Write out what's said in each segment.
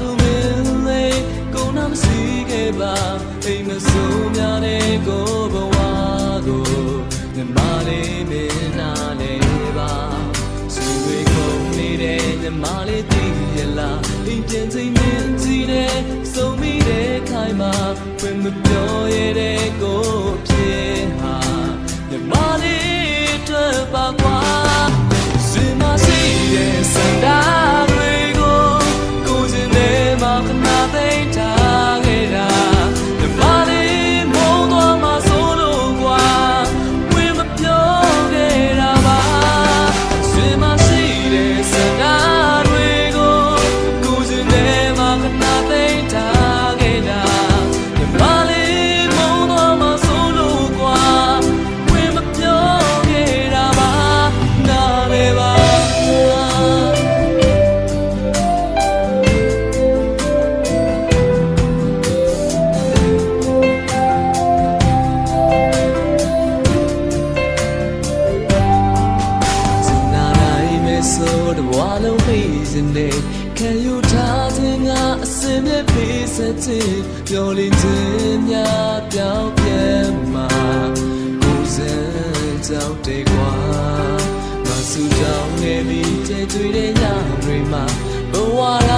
သူမင်းလေးကိုနာမစီခဲ့ပါအိမ်မဆုံးများတဲ့ကိုဘဝကိုမြမလေးမင်းနာလေးပါဆွေတွေကုန်နေတဲ့မြမလေးတည်ရလားအိမ်ပြန်ချိန်မင်းကြည့်တဲ့ဆုံးမိတဲ့ခိုင်မှာဘယ်မပြောရတဲ့ကိုဖြစ်ဟာမြမလေးတွေ့ပါကွာစင်မစီရဲ့ လုံးပြီးစနေခံယူထားခြင်းကအစင်မြပေးစတဲ့ပျော်လင်းခြင်းများပြောင်းပြန်မှာကိုယ်စံကြောက်တဲ့ကွာမဆူကြောင်နေပြီးတဲ့တွေ့တဲ့ညတွေမှာဘဝတို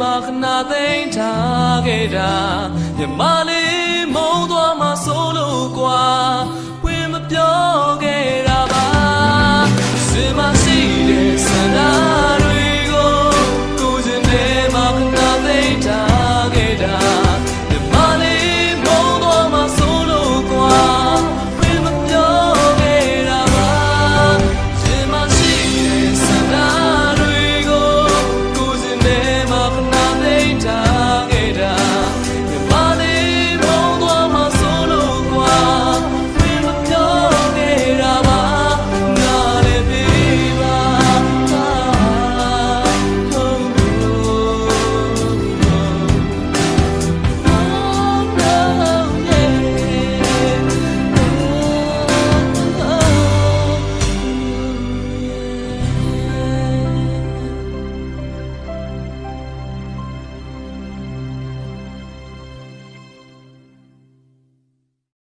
မှာခနာသိမ့်ထားခဲ့တာမြမလေးမုံသွားမှာစိုးလို့ကွာဝင်မပြော